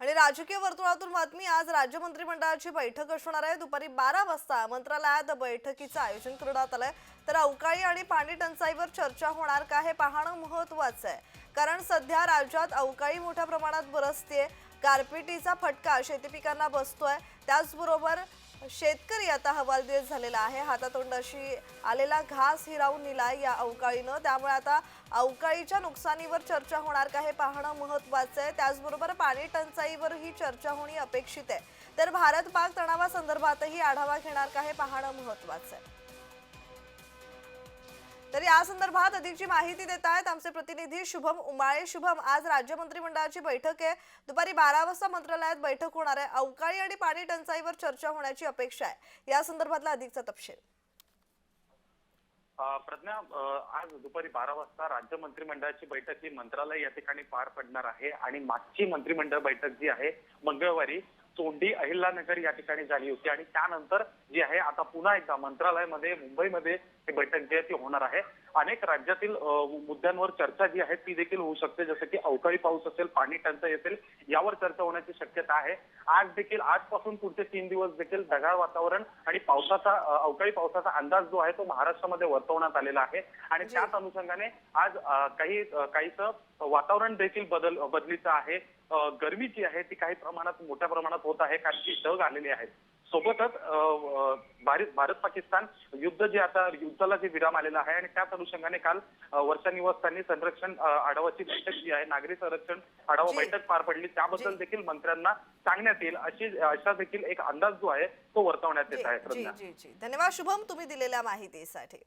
आणि राजकीय वर्तुळातून बातमी आज राज्य मंत्रिमंडळाची बैठक असणार आहे. दुपारी बारा वाजता मंत्रालयात बैठकीचं आयोजन करण्यात आलंय. तर अवकाळी आणि पाणी टंचाईवर चर्चा होणार का हे पाहणं महत्वाचं आहे. कारण सध्या राज्यात अवकाळी मोठ्या प्रमाणात बरसते गारपिटीचा फटका शेतीपिकांना बसतोय. त्याचबरोबर शेतकरी आता हवालदिल झालेला आहे. हातातोंडाशी आलेला घास हिरावून नेला या अवकाळीनं. त्यामुळे आता अवकाळीच्या नुकसानीवर चर्चा होणार का हे पाहणं महत्वाचं आहे. त्याचबरोबर पाणी टंचाईवरही चर्चा होणे अपेक्षित आहे. तर भारत पाक तणावासंदर्भातही आढावा घेणार का हे पाहणं महत्वाचं आहे. तर या संदर्भात अधिकची माहिती देत आहेत आमचे प्रतिनिधी शुभम उमाळे. शुभम आज राज्य मंत्रिमंडळाची बैठक आहे. दुपारी बारा वाजता मंत्रालयात बैठक होणार आहे. अवकाळी आणि पाणी टंचाईवर चर्चा होण्याची अपेक्षा आहे. या संदर्भातला अधिकचा तपशील. प्रज्ञा आज दुपारी बारा वाजता राज्य मंत्रिमंडळाची बैठक ही मंत्रालय या ठिकाणी पार पडणार आहे आणि मागची मंत्रिमंडळ बैठक जी आहे मंगळवारी चोंडी अहिल्यानगर या ठिकाणी झाली होती. आणि त्यानंतर जी आहे आता पुन्हा एकदा मंत्रालयामध्ये मुंबईमध्ये ही बैठक जी आहे ती होणार आहे. अनेक राज्यातील मुद्द्यांवर चर्चा जी आहे ती देखील होऊ शकते. जसं की अवकाळी पाऊस असेल पाणी टंचाई असेल यावर चर्चा होण्याची शक्यता आहे. आज देखील आजपासून पुढचे तीन दिवस देखील ढगाळ वातावरण आणि पावसाचा अवकाळी पावसाचा अंदाज जो आहे तो महाराष्ट्रामध्ये वर्तवण्यात आलेला आहे. आणि जी. त्याच अनुषंगाने आज काही अ, काहीसं वातावरण देखील बदल बदलीचं आहे. गरमी जी आहे ती काही प्रमाणात मोठ्या प्रमाणात होत आहे कारण की ढग आलेले आहेत. सोबतच भारत भारत पाकिस्तान युद्ध जे आता युद्धाला जे विराम आलेला आहे आणि त्याच अनुषंगाने काल वर्षा निवासस्थानी संरक्षण आढावाची बैठक जी आहे नागरी संरक्षण आढावा. बैठक पार पडली. त्याबद्दल. देखील मंत्र्यांना सांगण्यात येईल. अशी अशा देखील एक अंदाज जो आहे तो वर्तवण्यात येत आहे धन्यवाद. शुभम तुम्ही दिलेल्या माहितीसाठी.